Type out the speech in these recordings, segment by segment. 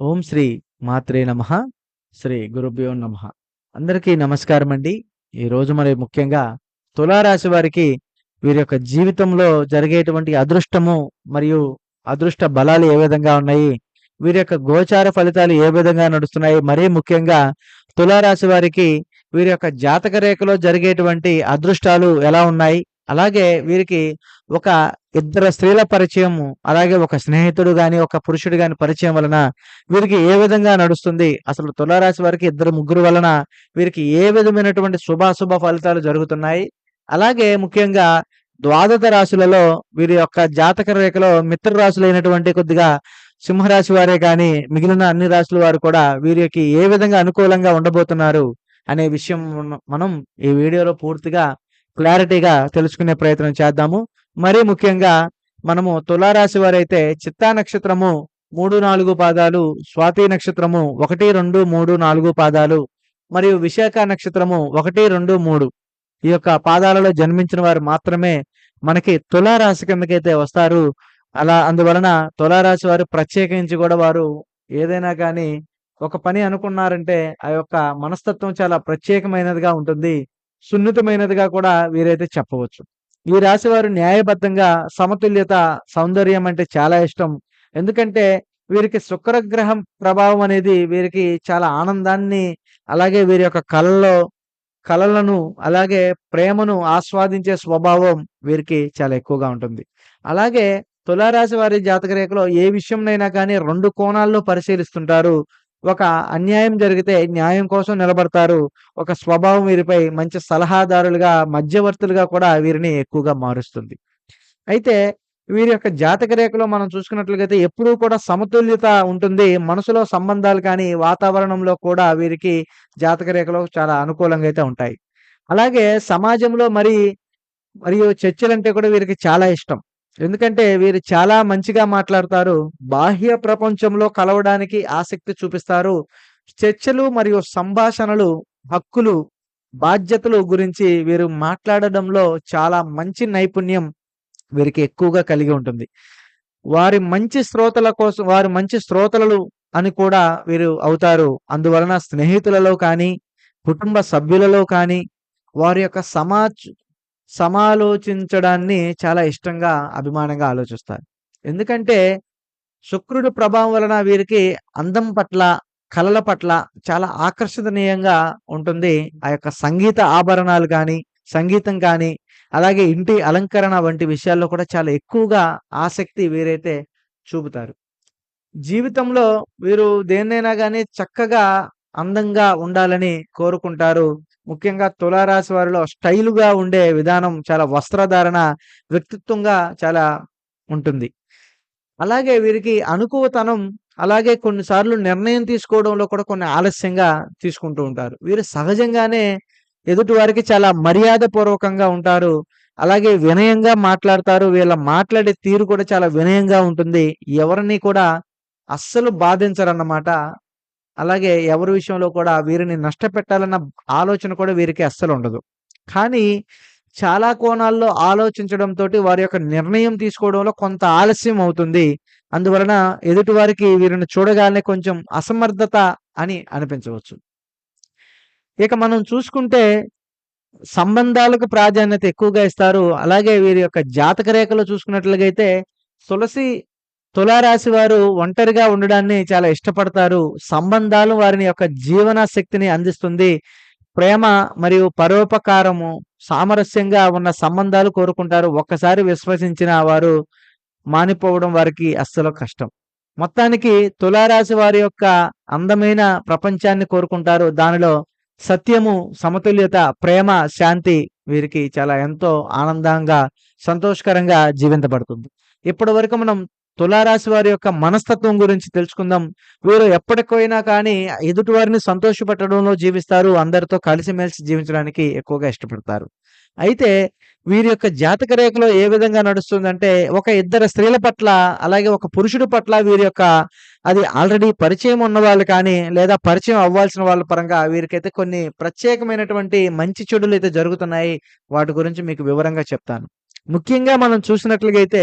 ఓం శ్రీ మాత్రే నమ శ్రీ గురుభ్యో నమ. అందరికీ నమస్కారం అండి ఈరోజు మరి ముఖ్యంగా తులారాశి వారికి వీరి యొక్క జీవితంలో జరిగేటువంటి అదృష్టము మరియు అదృష్ట బలాలు ఏ విధంగా ఉన్నాయి వీరి యొక్క గోచార ఫలితాలు ఏ విధంగా నడుస్తున్నాయి మరీ ముఖ్యంగా తులారాశి వారికి వీరి యొక్క జాతక రేఖలో జరిగేటువంటి అదృష్టాలు ఎలా ఉన్నాయి అలాగే వీరికి ఒక ఇద్దరు స్త్రీల పరిచయము అలాగే ఒక స్నేహితుడు గాని ఒక పురుషుడు గాని పరిచయం వలన వీరికి ఏ విధంగా నడుస్తుంది? అసలు తులారాశి వారికి ఇద్దరు ముగ్గురు వలన వీరికి ఏ విధమైనటువంటి శుభాశుభ ఫలితాలు జరుగుతున్నాయి? అలాగే ముఖ్యంగా ద్వాదశ రాశులలో వీరి యొక్క జాతక రేఖలో మిత్ర రాశులైనటువంటి కొద్దిగా సింహరాశి వారే కానీ మిగిలిన అన్ని రాశుల వారు కూడా వీరికి ఏ విధంగా అనుకూలంగా ఉండబోతున్నారు అనే విషయం మనం ఈ వీడియోలో పూర్తిగా క్లారిటీగా తెలుసుకునే ప్రయత్నం చేద్దాము. మరీ ముఖ్యంగా మనము తులారాశి వారైతే చిత్తా నక్షత్రము మూడు నాలుగు పాదాలు స్వాతి నక్షత్రము ఒకటి రెండు మూడు నాలుగు పాదాలు మరియు విశాఖ నక్షత్రము ఒకటి రెండు మూడు. ఈ యొక్క పాదాలలో జన్మించిన వారు మాత్రమే మనకి తులారాశి కిందకైతే వస్తారు. అలా అందువలన తులారాశి వారు ప్రత్యేకించి కూడా వారు ఏదైనా కానీ ఒక పని అనుకున్నారంటే ఆ యొక్క మనస్తత్వం చాలా ప్రత్యేకమైనదిగా ఉంటుంది. సున్నితమైనదిగా కూడా వీరైతే చెప్పవచ్చు. ఈ రాశి వారు న్యాయబద్ధంగా సమతుల్యత సౌందర్యం అంటే చాలా ఇష్టం. ఎందుకంటే వీరికి శుక్రగ్రహం ప్రభావం అనేది వీరికి చాలా ఆనందాన్ని అలాగే వీరి యొక్క కళల్లో కళలను అలాగే ప్రేమను ఆస్వాదించే స్వభావం వీరికి చాలా ఎక్కువగా ఉంటుంది. అలాగే తులారాశి వారి జాతక రేఖలో ఏ విషయంనైనా కానీ రెండు కోణాల్లో పరిశీలిస్తుంటారు. ఒక అన్యాయం జరిగితే న్యాయం కోసం నిలబడతారు. ఒక స్వభావం వీరిపై మంచి సలహాదారులుగా మధ్యవర్తులుగా కూడా వీరిని ఎక్కువగా మారుస్తుంది. అయితే వీరి యొక్క జాతక రేఖలో మనం చూసుకున్నట్లుగైతే ఎప్పుడూ కూడా సమతుల్యత ఉంటుంది. మనసులో సంబంధాలు కానీ వాతావరణంలో కూడా వీరికి జాతక రేఖలో చాలా అనుకూలంగా అయితే ఉంటాయి. అలాగే సమాజంలో మరి మరియు చర్చలంటే కూడా వీరికి చాలా ఇష్టం. ఎందుకంటే వీరు చాలా మంచిగా మాట్లాడతారు. బాహ్య ప్రపంచంలో కలవడానికి ఆసక్తి చూపిస్తారు. చర్చలు మరియు సంభాషణలు హక్కులు బాధ్యతలు గురించి వీరు మాట్లాడడంలో చాలా మంచి నైపుణ్యం వీరికి ఎక్కువగా కలిగి ఉంటుంది. వారి మంచి శ్రోతల కోసం వారి మంచి శ్రోతలు అని కూడా వీరు అవుతారు. అందువలన స్నేహితులలో కానీ కుటుంబ సభ్యులలో కానీ వారి యొక్క సమాజ్ సమాలోచించడాన్ని చాలా ఇష్టంగా అభిమానంగా ఆలోచిస్తారు. ఎందుకంటే శుక్రుడు ప్రభావం వలన వీరికి అందం పట్ల కళల పట్ల చాలా ఆకర్షణీయంగా ఉంటుంది. ఆ యొక్క సంగీత ఆభరణాలు కానీ సంగీతం కానీ అలాగే ఇంటి అలంకరణ వంటి విషయాల్లో కూడా చాలా ఎక్కువగా ఆసక్తి వీరైతే చూపుతారు. జీవితంలో వీరు దేన్నైనా కానీ చక్కగా అందంగా ఉండాలని కోరుకుంటారు. ముఖ్యంగా తులారాశి వారిలో స్టైలుగా ఉండే విధానం చాలా వస్త్రధారణ వ్యక్తిత్వంగా చాలా ఉంటుంది. అలాగే వీరికి అనుకువతనం అలాగే కొన్నిసార్లు నిర్ణయం తీసుకోవడంలో కూడా కొన్ని ఆలస్యంగా తీసుకుంటూ ఉంటారు. వీరు సహజంగానే ఎదుటి వారికి చాలా మర్యాద పూర్వకంగా ఉంటారు. అలాగే వినయంగా మాట్లాడతారు. వీళ్ళ మాట్లాడే తీరు కూడా చాలా వినయంగా ఉంటుంది. ఎవరిని కూడా అస్సలు బాధించరన్నమాట. అలాగే ఎవరి విషయంలో కూడా వీరిని నష్టపెట్టాలన్న ఆలోచన కూడా వీరికి అస్సలు ఉండదు. కానీ చాలా కోణాల్లో ఆలోచించడంతో వారి యొక్క నిర్ణయం తీసుకోవడంలో కొంత ఆలస్యం అవుతుంది. అందువలన ఎదుటి వారికి వీరిని చూడగానే కొంచెం అసమర్థత అని అనిపించవచ్చు. ఇక మనం చూసుకుంటే సంబంధాలకు ప్రాధాన్యత ఎక్కువగా ఇస్తారు. అలాగే వీరి యొక్క జాతక రేఖలో చూసుకున్నట్లుగైతే తులసి తులారాశి వారు ఒంటరిగా ఉండడాన్ని చాలా ఇష్టపడతారు. సంబంధాలు వారిని యొక్క జీవన శక్తిని అందిస్తుంది. ప్రేమ మరియు పరోపకారము సామరస్యంగా ఉన్న సంబంధాలు కోరుకుంటారు. ఒక్కసారి విశ్వసించిన వారు మానిపోవడం వారికి అస్సలు కష్టం. మొత్తానికి తులారాశి వారి యొక్క అందమైన ప్రపంచాన్ని కోరుకుంటారు. దానిలో సత్యము సమతుల్యత ప్రేమ శాంతి వీరికి చాలా ఎంతో ఆనందంగా సంతోషకరంగా జీవించబడుతుంది. ఇప్పటి వరకు మనం తులారాశి వారి యొక్క మనస్తత్వం గురించి తెలుసుకుందాం. వీరు ఎప్పటికైనా కానీ ఎదుటి వారిని సంతోషపెట్టడంలో జీవిస్తారు. అందరితో కలిసిమెలిసి జీవించడానికి ఎక్కువగా ఇష్టపడతారు. అయితే వీరి యొక్క జాతక రేఖలో ఏ విధంగా నడుస్తుందంటే ఒక ఇద్దరు స్త్రీల పట్ల అలాగే ఒక పురుషుడి పట్ల వీరి యొక్క అది ఆల్రెడీ పరిచయం ఉన్న వాళ్ళు కానీ లేదా పరిచయం అవ్వాల్సిన వాళ్ళ పరంగా వీరికైతే కొన్ని ప్రత్యేకమైనటువంటి మంచి చెడులు అయితే జరుగుతున్నాయి. వాటి గురించి మీకు వివరంగా చెప్తాను. ముఖ్యంగా మనం చూసినట్లుగైతే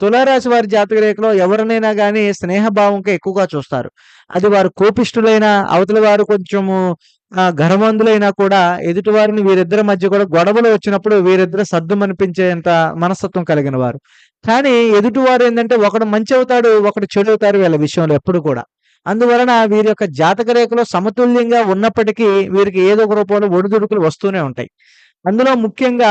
తులారాశి వారి జాతక రేఖలో ఎవరినైనా కానీ స్నేహభావంగా ఎక్కువగా చూస్తారు. అది వారు కోపిష్ఠులైనా, అవతల వారు కొంచెము ఆహ్, కూడా కూడా ఎదుటివారిని వీరిద్దరి మధ్య కూడా గొడవలు వచ్చినప్పుడు వీరిద్దరు సద్దుమనిపించేంత మనస్తత్వం కలిగిన వారు. కానీ ఎదుటివారు ఏంటంటే ఒకడు మంచి అవుతాడు, ఒకడు చెడు అవుతారు వీళ్ళ విషయంలో ఎప్పుడు కూడా. అందువలన వీరి యొక్క జాతక రేఖలో సమతుల్యంగా ఉన్నప్పటికీ వీరికి ఏదో ఒక రూపంలో ఒడిదుడుకులు వస్తూనే ఉంటాయి. అందులో ముఖ్యంగా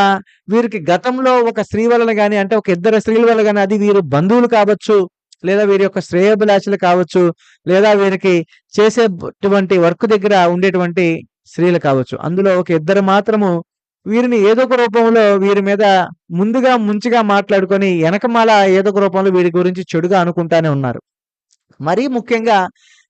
వీరికి గతంలో ఒక స్త్రీ వలన కానీ అంటే ఒక ఇద్దరు స్త్రీల వల్ల కానీ అది వీరు బంధువులు కావచ్చు, లేదా వీరి యొక్క శ్రేయోభిలాషులు కావచ్చు, లేదా వీరికి చేసేటువంటి వర్క్ దగ్గర ఉండేటువంటి స్త్రీలు కావచ్చు. అందులో ఒక ఇద్దరు మాత్రము వీరిని ఏదో ఒక రూపంలో వీరి మీద ముందుగా ముంచిగా మాట్లాడుకొని వెనకమాల ఏదో ఒక రూపంలో వీరి గురించి చెడుగా అనుకుంటానే ఉన్నారు. మరీ ముఖ్యంగా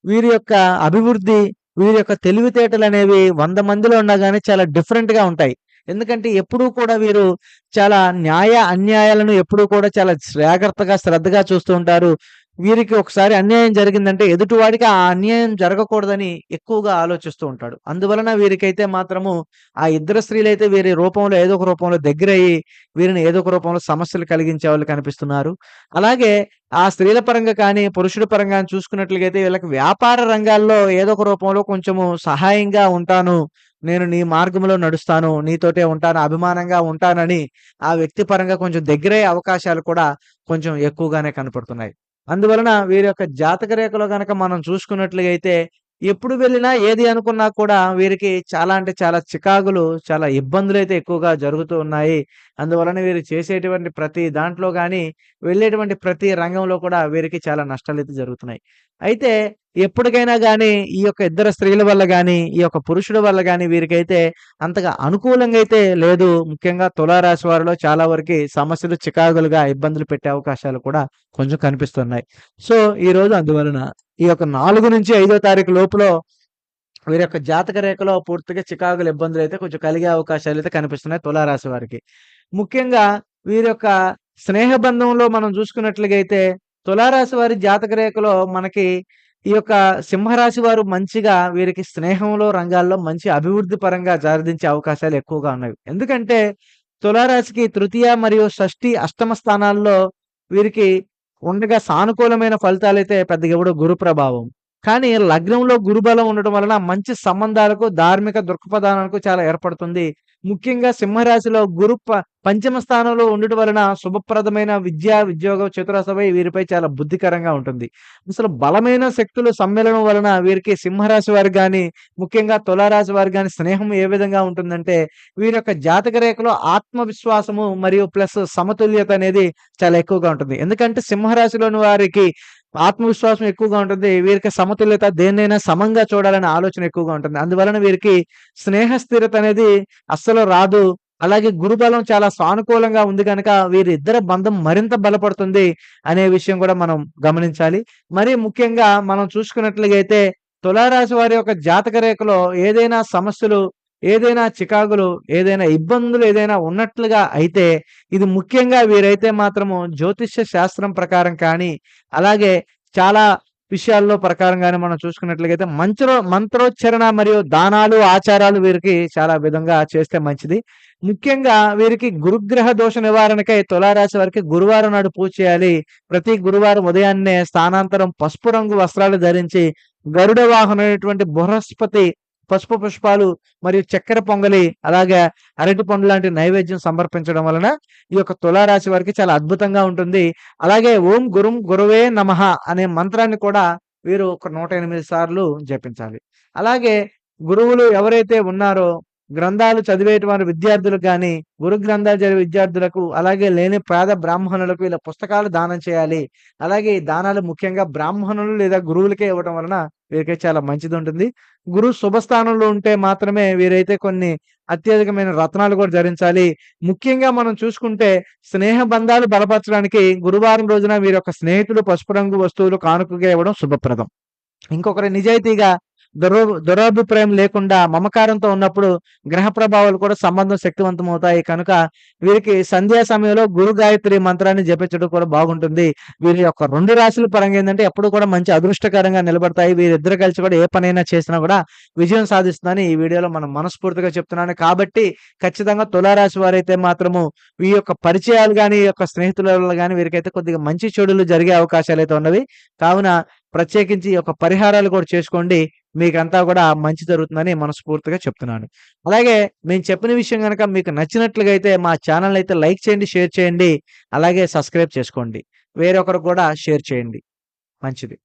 వీరి యొక్క అభివృద్ధి, వీరి యొక్క తెలివితేటలు అనేవి వంద మందిలో ఉన్నా కానీ చాలా డిఫరెంట్‌గా ఉంటాయి. ఎందుకంటే ఎప్పుడూ కూడా వీరు చాలా న్యాయ, అన్యాయాలను ఎప్పుడూ కూడా చాలా జాగ్రత్తగా, శ్రద్ధగా చూస్తూ ఉంటారు. వీరికి ఒకసారి అన్యాయం జరిగిందంటే ఎదుటివాడికి ఆ అన్యాయం జరగకూడదని ఎక్కువగా ఆలోచిస్తూ ఉంటాడు. అందువలన వీరికైతే మాత్రము ఆ ఇద్దరు స్త్రీలైతే వీరి రూపంలో ఏదో ఒక రూపంలో దగ్గరయ్యి వీరిని ఏదో ఒక రూపంలో సమస్యలు కలిగించే వాళ్ళు కనిపిస్తున్నారు. అలాగే ఆ స్త్రీల పరంగా కానీ, పురుషుడి పరంగా చూసుకున్నట్లయితే వీళ్ళకి వ్యాపార రంగాల్లో ఏదో ఒక రూపంలో కొంచెము సహాయంగా ఉంటాను. నేను నీ మార్గంలో నడుస్తాను. నీతోటే ఉంటాను. అభిమానంగా ఉంటానని ఆ వ్యక్తి పరంగా కొంచెం దగ్గరయ్యే అవకాశాలు కూడా కొంచెం ఎక్కువగానే కనపడుతున్నాయి. అందువలన వీరి యొక్క జాతక రేఖలో గనక మనం చూసుకున్నట్లయితే ఎప్పుడు వెళ్ళినా ఏది అనుకున్నా కూడా వీరికి చాలా అంటే చాలా చికాకులు, చాలా ఇబ్బందులు అయితే ఎక్కువగా జరుగుతూ ఉన్నాయి. అందువలన వీరు చేసేటువంటి ప్రతి దాంట్లో కానీ వెళ్ళేటువంటి ప్రతి రంగంలో కూడా వీరికి చాలా నష్టాలు అయితే జరుగుతున్నాయి. అయితే ఎప్పటికైనా కానీ ఈ యొక్క ఇద్దరు స్త్రీల వల్ల కానీ ఈ యొక్క పురుషుల వల్ల కానీ వీరికైతే అంతగా అనుకూలంగా అయితే లేదు. ముఖ్యంగా తులారాశి వారిలో చాలా వరకి సమస్యలు చికాకులుగా ఇబ్బందులు పెట్టే అవకాశాలు కూడా కొంచెం కనిపిస్తున్నాయి. సో, ఈరోజు అందువలన ఈ యొక్క 4-5 తారీఖు లోపల వీరి యొక్క జాతక రేఖలో పూర్తిగా చికాకులు, ఇబ్బందులు అయితే కొంచెం కలిగే అవకాశాలు అయితే కనిపిస్తున్నాయి తులారాశి వారికి. ముఖ్యంగా వీరి యొక్క స్నేహ బంధంలో మనం చూసుకున్నట్లుగా అయితే తులారాశి వారి జాతక రేఖలో మనకి ఈ యొక్క సింహరాశి వారు మంచిగా వీరికి స్నేహంలో రంగాల్లో మంచి అభివృద్ధి పరంగా జారిదించే అవకాశాలు ఎక్కువగా ఉన్నాయి. ఎందుకంటే తులారాశికి తృతీయ మరియు షష్ఠి, అష్టమ స్థానాల్లో వీరికి ఉండగా సానుకూలమైన ఫలితాలైతే పెద్దగా ఇవ్వడు గురు ప్రభావం. కానీ లగ్నంలో గురుబలం ఉండడం వలన మంచి సంబంధాలకు, ధార్మిక దృక్పథాలకు చాలా ఏర్పడుతుంది. ముఖ్యంగా సింహరాశిలో గురు ప పంచమ స్థానంలో ఉండటం వలన శుభప్రదమైన విద్యా, ఉద్యోగం, చతురాశపై వీరిపై చాలా బుద్ధికరంగా ఉంటుంది. అసలు బలమైన శక్తులు సమ్మేళనం వలన వీరికి సింహరాశి వారికి కానీ ముఖ్యంగా తులారాశి వారు కానీ స్నేహం ఏ విధంగా ఉంటుందంటే వీరి యొక్క జాతక రేఖలో ఆత్మవిశ్వాసము మరియు ప్లస్ సమతుల్యత అనేది చాలా ఎక్కువగా ఉంటుంది. ఎందుకంటే సింహరాశిలోని వారికి ఆత్మవిశ్వాసం ఎక్కువగా ఉంటుంది. వీరికి సమతుల్యత దేన్నైనా సమంగా చూడాలనే ఆలోచన ఎక్కువగా ఉంటుంది. అందువలన వీరికి స్నేహ స్థిరత అనేది అస్సలు రాదు. అలాగే గురుబలం చాలా సానుకూలంగా ఉంది కనుక వీరిద్దరి బంధం మరింత బలపడుతుంది అనే విషయం కూడా మనం గమనించాలి. మరీ ముఖ్యంగా మనం చూసుకున్నట్లుగా అయితే తులారాశి వారి యొక్క జాతక రేఖలో ఏదైనా సమస్యలు, ఏదైనా చికాకులు, ఏదైనా ఇబ్బందులు ఏదైనా ఉన్నట్లుగా అయితే ఇది ముఖ్యంగా వీరైతే మాత్రము జ్యోతిష్య శాస్త్రం ప్రకారం కానీ, అలాగే చాలా విషయాల్లో ప్రకారంగానే మనం చూసుకున్నట్లయితే మంత్రో మంత్రోచ్చరణ మరియు దానాలు, ఆచారాలు వీరికి చాలా విధంగా చేస్తే మంచిది. ముఖ్యంగా వీరికి గురుగ్రహ దోష నివారణకై తులారాశి వారికి గురువారం నాడు పూజ చేయాలి. ప్రతి గురువారం ఉదయాన్నే స్థానాంతరం పసుపు రంగు వస్త్రాలు ధరించి గరుడ వాహనమైనటువంటి బృహస్పతి పసుపు పుష్పాలు మరియు చక్కెర పొంగలి, అలాగే అరటి పండు లాంటి నైవేద్యం సమర్పించడం వలన ఈ యొక్క తులారాశి వారికి చాలా అద్భుతంగా ఉంటుంది. అలాగే ఓం గురుం గురువే నమః అనే మంత్రాన్ని కూడా వీరు ఒక 108 సార్లు జపించాలి. అలాగే గురువులు ఎవరైతే ఉన్నారో గ్రంథాలు చదివేటువంటి విద్యార్థులకు కానీ గురు గ్రంథాలు చదివే విద్యార్థులకు, అలాగే లేని పేద బ్రాహ్మణులకు ఇలా పుస్తకాలు దానం చేయాలి. అలాగే ఈ దానాలు ముఖ్యంగా బ్రాహ్మణులు లేదా గురువులకే ఇవ్వడం వలన వీరికి చాలా మంచిది ఉంటుంది గురు శుభస్థానంలో ఉంటే మాత్రమే వీరైతే కొన్ని అత్యధికమైన రత్నాలు కూడా ధరించాలి. ముఖ్యంగా మనం చూసుకుంటే స్నేహ బంధాలు బలపరచడానికి గురువారం రోజున వీరి యొక్క స్నేహితులు పసుపు రంగు వస్తువులు కానుకగా ఇవ్వడం శుభప్రదం. ఇంకొకరు నిజాయితీగా దురో దురాభిప్రాయం లేకుండా మమకారంతో ఉన్నప్పుడు గ్రహ ప్రభావాలు కూడా సంబంధం శక్తివంతం అవుతాయి కనుక వీరికి సంధ్యా సమయంలో గురు గాయత్రి మంత్రాన్ని జపించడం కూడా బాగుంటుంది. వీరి యొక్క రెండు రాశుల పరంగా ఏంటంటే ఎప్పుడు కూడా మంచి అదృష్టకరంగా నిలబడతాయి. వీరిద్దరు కలిసి కూడా ఏ పనైనా చేసినా కూడా విజయం సాధిస్తుందని ఈ వీడియోలో మనం మనస్ఫూర్తిగా చెప్తున్నాను. కాబట్టి ఖచ్చితంగా తులారాశి వారైతే మాత్రము ఈ యొక్క పరిచయాలు కానీ ఈ యొక్క స్నేహితుల కానీ వీరికైతే కొద్దిగా మంచి చెడులు జరిగే అవకాశాలు అయితే ఉన్నవి. కావున ప్రత్యేకించి ఈ యొక్క పరిహారాలు కూడా చేసుకోండి. మీకంతా కూడా మంచి జరుగుతుందని మనస్ఫూర్తిగా చెప్తున్నాను. అలాగే మేము చెప్పిన విషయం కనుక మీకు నచ్చినట్లుగా అయితే మా ఛానల్ అయితే లైక్ చేయండి షేర్ చేయండి అలాగే సబ్స్క్రైబ్ చేసుకోండి. వేరొకరు కూడా షేర్ చేయండి. మంచిది.